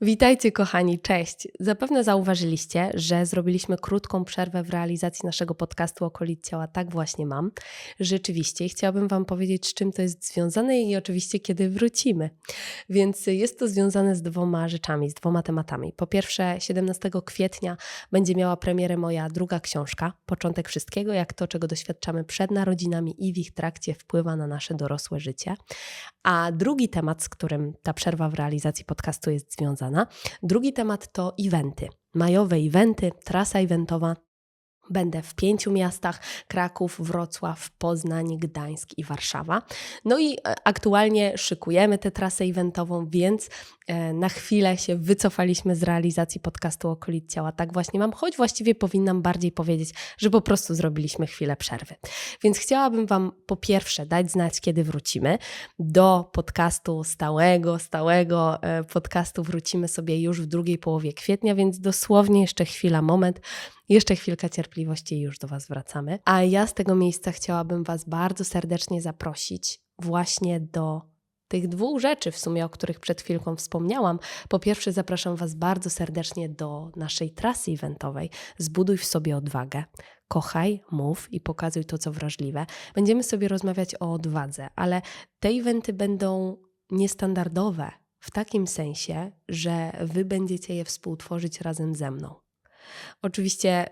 Witajcie kochani, cześć. Zapewne zauważyliście, że zrobiliśmy krótką przerwę w realizacji naszego podcastu Okolic Ciała. Tak właśnie mam. Rzeczywiście chciałabym Wam powiedzieć, z czym to jest związane i oczywiście kiedy wrócimy. Więc jest to związane z dwoma rzeczami, z dwoma tematami. Po pierwsze, 17 kwietnia będzie miała premierę moja druga książka, Początek Wszystkiego, jak to, czego doświadczamy przed narodzinami i w ich trakcie wpływa na nasze dorosłe życie. A drugi temat, z którym ta przerwa w realizacji podcastu jest związana, Drugi temat to eventy. Majowe eventy, trasa eventowa. Będę w pięciu miastach: Kraków, Wrocław, Poznań, Gdańsk i Warszawa. No i e, aktualnie szykujemy tę trasę eventową, więc na chwilę się wycofaliśmy z realizacji podcastu Okolic Ciała. Tak właśnie mam, choć właściwie powinnam bardziej powiedzieć, że po prostu zrobiliśmy chwilę przerwy. Więc chciałabym Wam po pierwsze dać znać, kiedy wrócimy. Do podcastu stałego, stałego e, podcastu wrócimy sobie już w drugiej połowie kwietnia, więc dosłownie jeszcze chwila, moment jeszcze chwilkę cierpliwości i już do Was wracamy. A ja z tego miejsca chciałabym Was bardzo serdecznie zaprosić właśnie do tych dwóch rzeczy, w sumie, o których przed chwilką wspomniałam. Po pierwsze, zapraszam Was bardzo serdecznie do naszej trasy eventowej. Zbuduj w sobie odwagę. Kochaj, mów i pokazuj to, co wrażliwe. Będziemy sobie rozmawiać o odwadze, ale te eventy będą niestandardowe w takim sensie, że Wy będziecie je współtworzyć razem ze mną. Oczywiście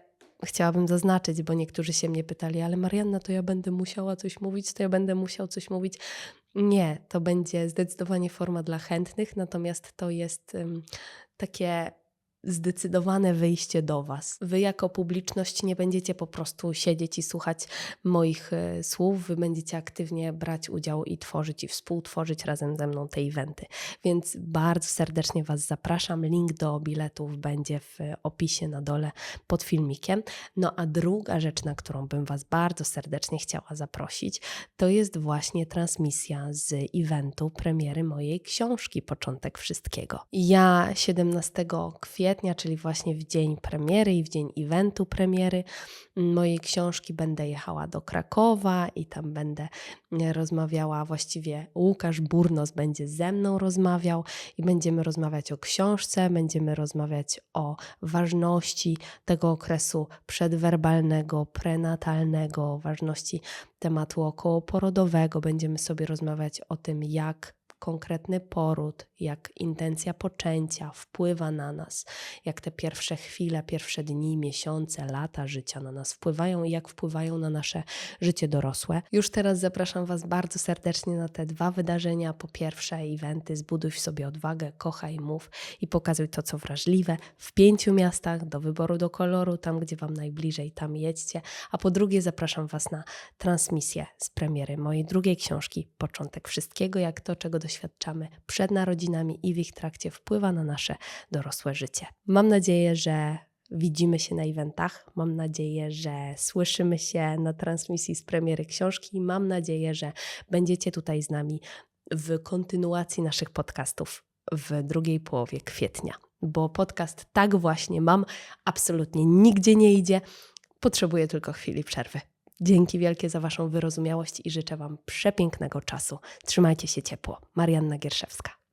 chciałabym zaznaczyć, bo niektórzy się mnie pytali, ale Marianna, to ja będę musiała coś mówić, to ja będę musiał coś mówić. Nie, to będzie zdecydowanie forma dla chętnych, natomiast to jest um, takie zdecydowane wyjście do Was. Wy jako publiczność nie będziecie po prostu siedzieć i słuchać moich e, słów, Wy będziecie aktywnie brać udział i tworzyć i współtworzyć razem ze mną te eventy. Więc bardzo serdecznie Was zapraszam. Link do biletów będzie w opisie na dole pod filmikiem. No a druga rzecz, na którą bym Was bardzo serdecznie chciała zaprosić, to jest właśnie transmisja z eventu premiery mojej książki Początek Wszystkiego. Ja 17 kwietnia kwietnia, czyli właśnie w dzień premiery i w dzień eventu premiery mojej książki będę jechała do Krakowa i tam będę e, rozmawiała, właściwie Łukasz Burnos będzie ze mną rozmawiał i będziemy rozmawiać o książce, będziemy rozmawiać o ważności tego okresu przedwerbalnego, prenatalnego, ważności tematu okołoporodowego. Będziemy sobie rozmawiać o tym, jak konkretny poród, jak intencja poczęcia wpływa na nas, jak te pierwsze chwile, pierwsze dni, miesiące, lata życia na nas wpływają i jak wpływają na nasze życie dorosłe. Już teraz zapraszam Was bardzo serdecznie na te dwa wydarzenia. Po pierwsze, eventy Zbuduj w sobie odwagę, kochaj, mów i pokazuj to, co wrażliwe w pięciu miastach, do wyboru, do koloru, tam gdzie Wam najbliżej, tam jedźcie. A po drugie, zapraszam Was na transmisję z premiery mojej drugiej książki Początek Wszystkiego, jak to, czego doświadczamy przed narodzinami i w ich trakcie wpływa na nasze dorosłe życie. Mam nadzieję, że widzimy się na eventach. Mam nadzieję, że słyszymy się na transmisji z premiery książki. Mam nadzieję, że będziecie tutaj z nami w kontynuacji naszych podcastów w drugiej połowie kwietnia, bo podcast tak właśnie mam, absolutnie nigdzie nie idzie. Potrzebuję tylko chwili przerwy. Dzięki wielkie za Waszą wyrozumiałość i życzę Wam przepięknego czasu. Trzymajcie się ciepło. Marianna Gierszewska.